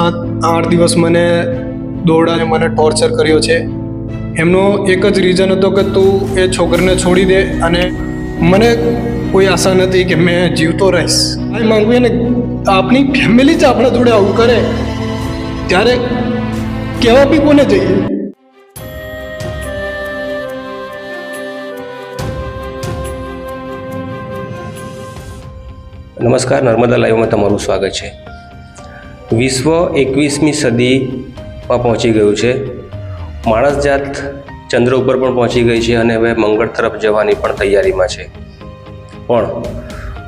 સાત, આઠ દિવસ મને દોરડાને મને ટોર્ચર કર્યો છે. એમનો એક જ રીઝન હતો કે તું એ છોકરીને છોડી દે અને મને કોઈ આશા નથી કે મેં જીવતો રહીશ. આ માંગુ એને આપણી ફેમિલી જ આપણા જોડે આવું કરે. ત્યારે કહેવા બી કોને જઈએ. નમસ્કાર, નર્મદા લાઈવમાં તમારું સ્વાગત છે. વિશ્વ એકવીસમી સદીમાં પહોંચી ગયું છે. માણસ જાત ચંદ્ર ઉપર પણ પહોંચી ગઈ છે અને હવે મંગળ તરફ જવાની પણ તૈયારીમાં છે. પણ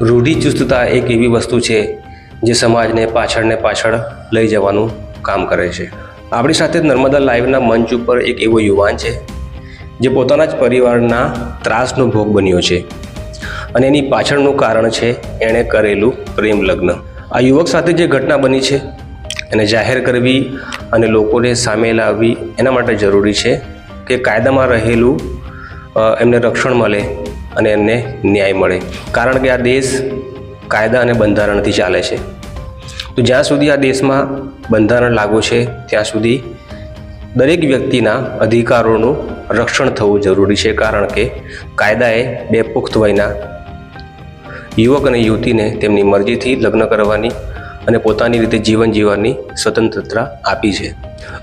રૂઢિચુસ્તતા એક એવી વસ્તુ છે જે સમાજને પાછળ ને પાછળ લઈ જવાનું કામ કરે છે. આપણી સાથે નર્મદા લાઈવના મંચ ઉપર એક એવો યુવાન છે, જે પોતાના જ પરિવારના ત્રાસનો ભોગ બન્યો છે અને એની પાછળનું કારણ છે એણે કરેલું પ્રેમ લગ્ન આ યુવક સાથે જે ઘટના બની છે, એને જાહેર કરવી અને લોકોને સામે લાવવી એના માટે જરૂરી છે કે કાયદામાં રહેલું એમને રક્ષણ મળે અને એમને ન્યાય મળે. કારણ કે આ દેશ કાયદા અને બંધારણથી ચાલે છે. તો જ્યાં સુધી આ દેશમાં બંધારણ લાગુ છે, ત્યાં સુધી દરેક વ્યક્તિના અધિકારોનું રક્ષણ થવું જરૂરી છે, કારણ કે કાયદાએ બે પુખ્ત વયના યુવક અને યુવતીને તેમની મરજીથી લગ્ન કરવાની અને પોતાની રીતે જીવન જીવવાની સ્વતંત્રતા આપી છે.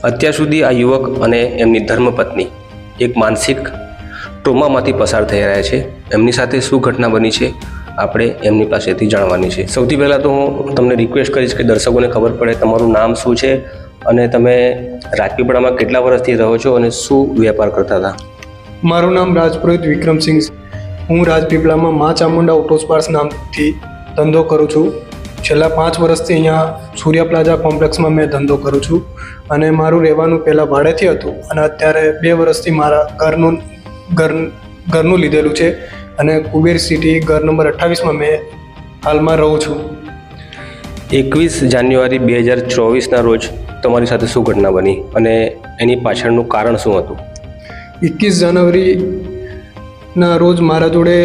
અત્યાર સુધી આ યુવક અને એમની ધર્મપત્ની એક માનસિક ટ્રોમામાંથી પસાર થઈ રહ્યા છે. એમની સાથે શું ઘટના બની છે, આપણે એમની પાસેથી જાણવાની છે. સૌથી પહેલાં તો હું તમને રિક્વેસ્ટ કરીશ કે દર્શકોને ખબર પડે તમારું નામ શું છે અને તમે રાજપીપળામાં કેટલા વર્ષથી રહો છો અને શું વેપાર કરતા હતા? મારું નામ રાજપુરોહિત વિક્રમસિંહ. હું રાજપીપળામાં મા ચામુંડા ઓટોસ્પાર્સ નામથી ધંધો કરું છું. છેલ્લા પાંચ વર્ષથી અહીંયા સૂર્ય પ્લાઝા કોમ્પ્લેક્સમાં મેં ધંધો કરું છું અને મારું રહેવાનું પહેલાં ભાડેથી હતું અને અત્યારે બે વર્ષથી મારા ઘરનું ઘર ઘરનું લીધેલું છે અને કુબેર સિટી ઘર નંબર અઠ્ઠાવીસમાં મેં હાલમાં રહું છું. એકવીસ જાન્યુઆરી બે હજાર ચોવીસના રોજ તમારી સાથે શું ઘટના બની અને એની પાછળનું કારણ શું હતું? એકવીસ જાન્યુઆરીના રોજ મારા જોડે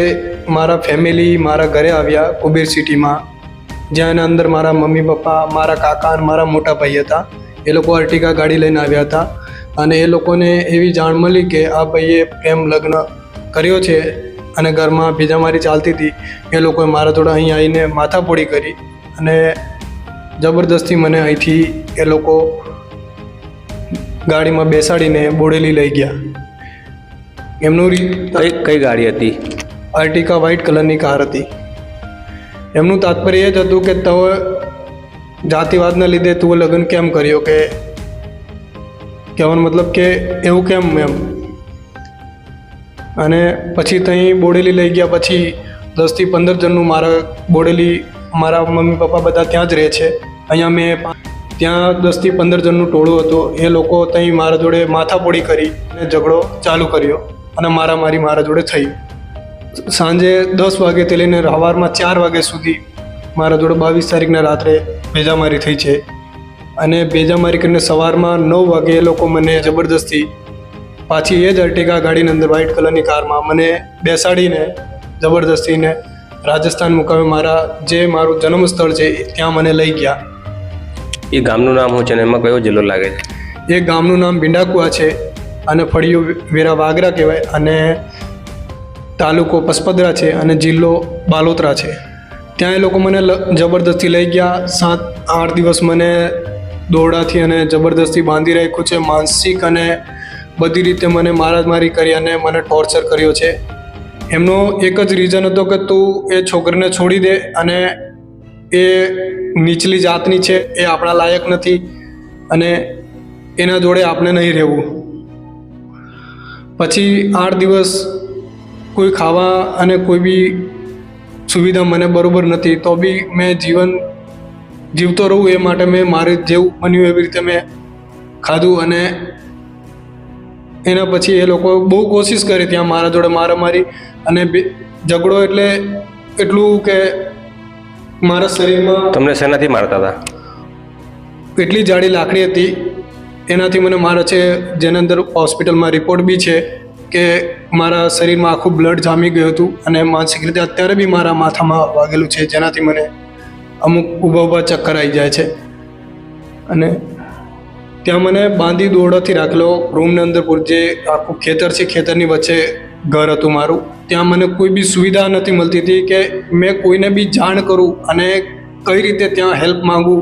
મારા ફેમિલી મારા ઘરે આવ્યા કુબેર સિટીમાં. જ્યાં એના અંદર મારા મમ્મી પપ્પા, મારા કાકા અને મારા મોટા ભાઈ હતા. એ લોકો અર્ટિકા ગાડી લઈને આવ્યા હતા. અને એ લોકોને એવી જાણ મળી કે આ ભાઈએ પ્રેમ લગ્ન કર્યો છે અને ઘરમાં ભેજામારી ચાલતી હતી. એ લોકોએ મારા જોડે અહીં આવીને માથાપોડી કરી અને જબરદસ્તી મને અહીંથી એ લોકો ગાડીમાં બેસાડીને બોડેલી લઈ ગયા. એમનું કઈ કઈ ગાડી હતી? આર્ટિકા વ્હાઇટ કલરની કાર હતી. એમનું તાત્પર્ય એ જ હતું કે તો જાતિવાદના લીધે તું લગ્ન કેમ કર્યો કે કહેવાનો મતલબ કે એવું કેમ એમ. અને પછી ત્યાં બોડેલી લઈ ગયા પછી દસથી પંદર જણનું મારા બોડેલી મારા મમ્મી પપ્પા બધા ત્યાં જ રહે છે. અહીંયા મેં ત્યાં દસથી પંદર જણનું ટોળું હતું. એ લોકો ત્યાં મારા જોડે માથાપોડી કરી અને ઝઘડો ચાલુ કર્યો. અને મારામારી મારા જોડે થઈ. સાંજે દસ વાગ્યાથી લઈને સવારમાં ચાર વાગ્યા સુધી મારા જોડે બાવીસ તારીખના રાત્રે ભેજામારી થઈ છે. અને ભેજામારી કરીને સવારમાં નવ વાગે એ લોકો મને જબરદસ્તી પાછી એ જ અર્ટિકા ગાડીની અંદર વ્હાઇટ કલરની કારમાં મને બેસાડીને જબરદસ્તીને રાજસ્થાન મુકામે મારા જે મારું જન્મ સ્થળ છે ત્યાં મને લઈ ગયા. એ ગામનું નામ શું છે અને એમાં કયો જિલ્લો લાગે છે? એ ગામનું નામ બિંડાકુવા છે. અને ફળિયું વેરા વાગરા કહેવાય અને તાલુકો પસપદરા છે અને જિલ્લો બાલોતરા છે. ત્યાં એ લોકો મને જબરદસ્તી લઈ ગયા. સાત, આઠ દિવસ મને દોરડાથી અને જબરદસ્તી બાંધી રાખ્યું છે, માનસિક અને બધી રીતે મને મારામારી કરી અને મને ટોર્ચર કર્યો છે. એમનો એક જ રીઝન હતો કે તું એ છોકરીને છોડી દે અને એ નીચલી જાતની છે, એ આપણા લાયક નથી અને એના જોડે આપણે નહીં રહેવું. પછી આઠ દિવસ કોઈ ખાવા અને કોઈ બી સુવિધા મને બરાબર નથી તો બી મેં જીવન જીવતો રહું એ માટે મેં મારે જેવું બન્યું એવી રીતે મેં ખાધું અને એના પછી એ લોકો બહુ કોશિશ કરી ત્યાં મારા જોડે મારામારી અને બે- ઝઘડો એટલે એટલું કે મારા શરીરમાં તમને શેનાથી મારતા હતા? એટલી જાડી લાકડી હતી એનાથી મને મારા છે, જેના અંદર હોસ્પિટલમાં રિપોર્ટ બી છે કે મારા શરીરમાં આખું બ્લડ જામી ગયું હતું અને માનસિક રીતે અત્યારે બી મારા માથામાં વાગેલું છે, જેનાથી મને અમુક ઊભા ઊભા ચક્કર આવી જાય છે. અને ત્યાં મને બાંધી દોરડાથી રાખેલો રૂમની અંદર જે આખું ખેતર છે, ખેતરની વચ્ચે ઘર હતું મારું, ત્યાં મને કોઈ બી સુવિધા નથી મળતી હતી કે મેં કોઈને બી જાણ કરું અને કઈ રીતે ત્યાં હેલ્પ માંગું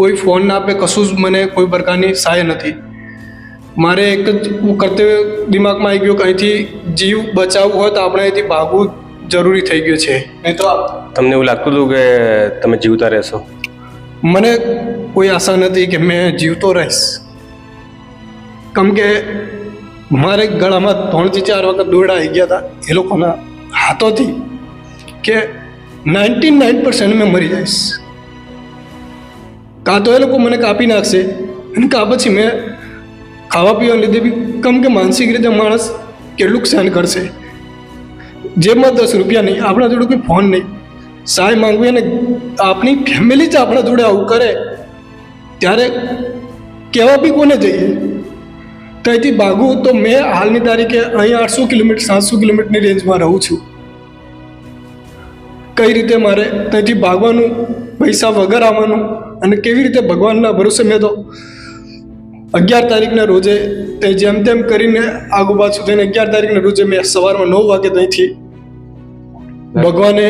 કોઈ ફોન ના આપે કશું જ મને કોઈ પ્રકારની સહાય નથી. મારે એક જ કર્તવ્ય દિમાગમાં આવી ગયું કે અહીંથી જીવ બચાવવું હોય તો આપણે અહીંથી ભાગવું જરૂરી થઈ ગયું છે. નહીં તો તમને એવું લાગતું હતું કે તમે જીવતા રહેશો? મને કોઈ આશા નથી કે મેં જીવતો રહીશ. કેમ કે મારે ગળામાં ત્રણથી ચાર વખત દોરડા આવી ગયા હતા એ લોકોના હાથોથી કે નાઇન્ટી નાઇન પર્સન્ટ મેં મરી જઈશ. કાં તો એ લોકો મને કાપી નાખશે અને કાં પછી મેં ખાવા પીવાને લીધે બી કમ કે માનસિક રીતે માણસ કેટલું સહન કરશે. જેબમાં દસ રૂપિયા નહીં, આપણા જોડે કોઈ ફોન નહીં. સહાય માંગવી અને આપણી ફેમિલી જ આપણા જોડે આવું કરે. ત્યારે કહેવા બી કોને જઈએ. ત્યાંથી ભાગવું તો મેં હાલની તારીખે અહીં આઠસો કિલોમીટર, સાતસો કિલોમીટરની રેન્જમાં રહું છું. કઈ રીતે મારે? ત્યાંથી ભાગવાનું, પૈસા વગર આવવાનું અને કેવી રીતે ભગવાનના ભરોસે મેં તો અગિયાર તારીખના રોજે તે જેમ તેમ કરીને આગુ પાછું થઈને અગિયાર તારીખના રોજે મેં સવારમાં નવ વાગે ત્યાંથી ભગવાને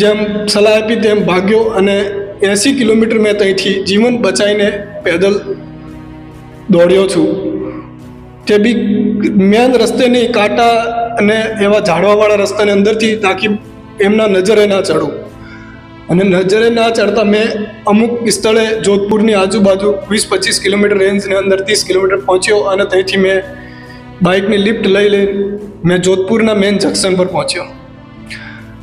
જેમ સલાહ આપી તેમ ભાગ્યો અને એંસી કિલોમીટર મેં ત્યાંથી જીવન બચાવીને પેદલ દોડ્યો છું. તે બી મેન રસ્તે નહીં કાંટા અને એવા ઝાડવાવાળા રસ્તાની અંદરથી તાકી એમના નજરે ના ચડું. અને નજરે ના ચડતા મેં અમુક સ્થળે જોધપુરની આજુબાજુ વીસ, પચીસ કિલોમીટર રેન્જની અંદર ત્રીસ કિલોમીટર પહોંચ્યો અને ત્યાંથી મેં બાઇકની લિફ્ટ લઈ લઈને મેં જોધપુરના મેન જંકશન પર પહોંચ્યો.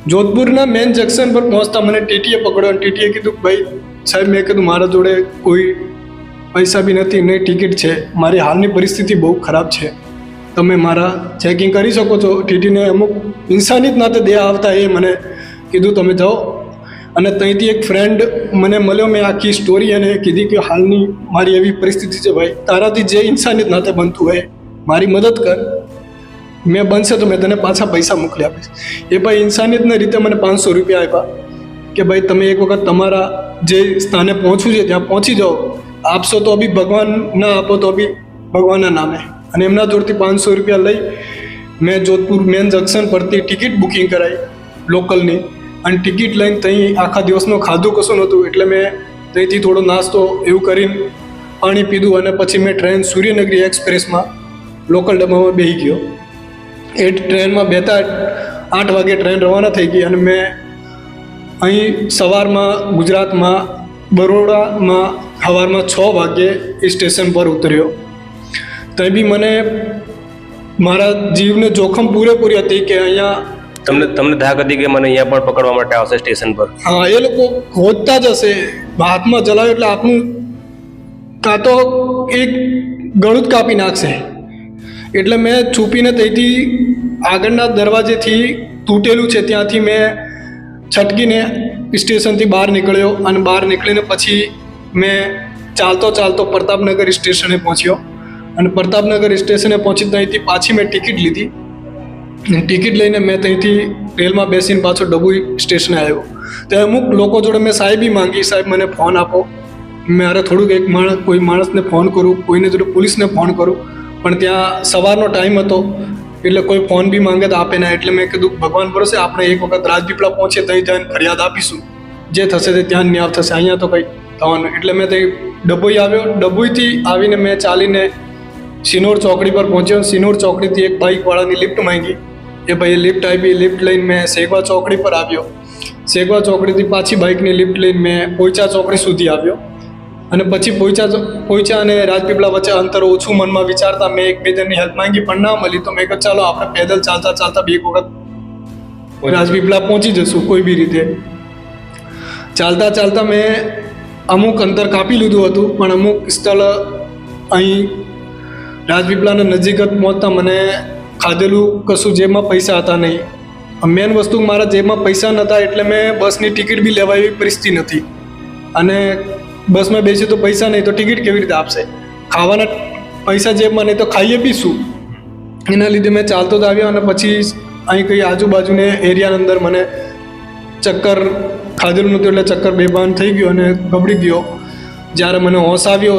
જોધપુરના મેન જંકશન પર પહોંચતા મને ટીટીએ પકડ્યો અને ટીટીએ કીધું, ભાઈ, સાહેબ, મેં કીધું, મારા જોડે કોઈ પૈસા બી નથી, નહીં ટિકિટ છે. મારી હાલની પરિસ્થિતિ બહુ ખરાબ છે. તમે મારા ચેકિંગ કરી શકો છો. ટીટીને અમુક ઇન્સાનિયત નાતે દયા આવતા એ મને કીધું, તમે જાઓ. અને ત્યાંથી એક ફ્રેન્ડ મને મળ્યો, મેં આખી સ્ટોરી એને કીધી કે હાલની મારી એવી પરિસ્થિતિ છે ભાઈ, તારાથી જે ઇન્સાનિયત નાતે બનતું હોય, મારી મદદ કર. મેં બનશે તો મેં તને પાછા પૈસા મોકલી આપીશ. એ ભાઈ ઇન્સાનિયતને રીતે મને પાંચસો રૂપિયા આપ્યા કે ભાઈ તમે એક વખત તમારા જે સ્થાને પહોંચવું છે ત્યાં પહોંચી જાઓ. આપશો તો બી ભગવાન ના આપો તો બી ભગવાનના નામે. અને એમના જોડથી પાંચસો રૂપિયા લઈ મેં જોધપુર મેન જંકશન પરથી ટિકિટ બુકિંગ કરાવી લોકલની અને ટિકિટ લઈને ત્યાં આખા દિવસનો ખાધું કશું નહોતું, એટલે મેં ત્યાંથી થોડો નાસ્તો એવું કરીને પાણી પીધું અને પછી મેં ટ્રેન સૂર્યનગરી એક્સપ્રેસમાં લોકલ ડબ્બામાં બેસી ગયો. એ ટ્રેનમાં બેતા આઠ વાગે ટ્રેન રવાના થઈ ગઈ અને મેં અહીં સવારમાં ગુજરાતમાં બરોડામાં સવારમાં છ વાગ્યે એ સ્ટેશન પર ઉતર્યો. ત્યાં બી મને મારા જીવને જોખમ પૂરેપૂરી હતી કે અહીંયા તમને તમને ધાક હતી કે મને અહીંયા પણ પકડવા માટે આવશે સ્ટેશન પર? હા, એ લોકો ખોજતા જ હશે. હાથમાં ચલાવ્યું એટલે આપણું કાં તો એક ગળું જ કાપી નાખશે. એટલે મેં છુપીને ત્યાંથી આગળના દરવાજેથી તૂટેલું છે. ત્યાંથી મેં છટકીને સ્ટેશનથી બહાર નીકળ્યો અને બહાર નીકળીને પછી મેં ચાલતો ચાલતો પ્રતાપનગર સ્ટેશને પહોંચ્યો. અને પ્રતાપનગર સ્ટેશને પહોંચી ત્યાંથી પાછી મેં ટિકિટ લીધી. ટિકિટ લઈને મેં ત્યાંથી રેલમાં બેસીને પાછો ડબુઈ સ્ટેશને આવ્યો. ત્યાં અમુક લોકો જોડે મેં સાહેબી માંગી, સાહેબ, મને ફોન આપો. મારે થોડુંક એક માણસ કોઈ માણસને ફોન કરું, કોઈને જોડે પોલીસને ફોન કરું. પણ ત્યાં સવારનો ટાઈમ હતો, એટલે કોઈ ફોન બી માંગે તો આપે ના. એટલે મેં કીધું, ભગવાન ભરોસે આપણે એક વખત રાજપીપળા પહોંચે ત્યાં જઈને ફરિયાદ આપીશું. જે થશે તે ત્યાં ન્યાય થશે. અહીંયા તો કંઈ થવાનું એટલે મેં તે ડભોઈ આવ્યો. ડભોઈથી આવીને મેં ચાલીને સિનોર ચોકડી પર પહોંચ્યો સિનોર ચોકડીથી એક બાઇકવાળાની લિફ્ટ માંગી. એ ભાઈએ લિફ્ટ આપી લિફ્ટ લઈને મેં સેગવા ચોકડી પર આવ્યો. સેગવા ચોકડીથી પાછી બાઇકની લિફ્ટ લઈને મેં પોઈચા ચોકડી સુધી આવ્યો. અને પછી પોઈચા પોઈચા અને રાજપીપળા વચ્ચે અંતર ઓછું મનમાં વિચારતા મેં એક બે જણની હેલ્પ માંગી પણ ના મળી. તો મેં કહ્યું ચાલો આપણે પેદલ ચાલતા ચાલતા બે વખત રાજપીપળા પહોંચી જશું કોઈ બી રીતે. ચાલતા ચાલતા મેં અમુક અંતર કાપી લીધું હતું પણ અમુક સ્થળ અહીં રાજપીપળાના નજીક જ પહોંચતા મને ખાધેલું કશું જેબમાં પૈસા હતા નહીં. મેન વસ્તુ મારા જેબમાં પૈસા નહોતા એટલે મેં બસની ટિકિટ બી લેવા એવી પરિસ્થિતિ નથી. અને બસમાં બેસી તો પૈસા નહીં, તો ટિકિટ કેવી રીતે આપશે? ખાવાના પૈસા જેબમાં નહીં તો ખાઈએ બી શું? એના લીધે મેં ચાલતો જ આવ્યો અને પછી અહીં કઈ આજુબાજુને એરિયાની અંદર મને ચક્કર ખાધેલું નહોતું એટલે ચક્કર બેભાન થઈ ગયો અને ગબડી ગયો. જ્યારે મને હોશ આવ્યો